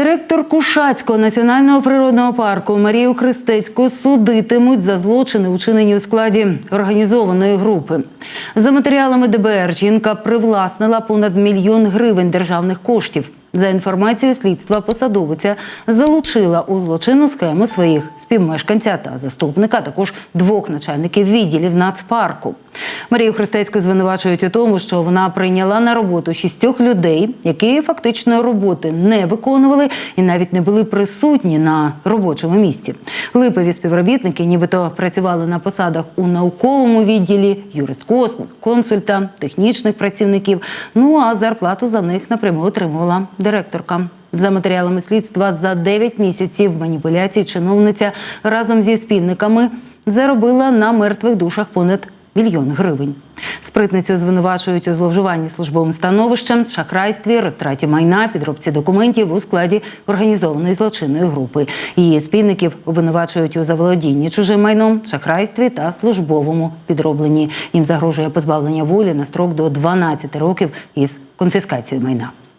Директор Кушацького національного природного парку Марію Христецьку судитимуть за злочини, учинені у складі організованої групи. За матеріалами ДБР жінка привласнила понад мільйон гривень державних коштів. За інформацією слідства, посадовиця залучила у злочинну схему своїх співмешканця та заступника, також двох начальників відділів нацпарку. Марію Христецьку звинувачують у тому, що вона прийняла на роботу шістьох людей, які фактично роботи не виконували і навіть не були присутні на робочому місці. Липові співробітники, нібито працювали на посадах у науковому відділі, юрисконсульта, технічних працівників. Ну а зарплату за них напряму отримувала директорка. За матеріалами слідства за 9 місяців маніпуляцій чиновниця разом зі спільниками заробила на мертвих душах понад мільйон гривень. Спритницю звинувачують у зловживанні службовим становищем, шахрайстві, розтраті майна, підробці документів у складі організованої злочинної групи. Її спільників обвинувачують у заволодінні чужим майном, шахрайстві та службовому підробленні. Їм загрожує позбавлення волі на строк до 12 років із конфіскацією майна.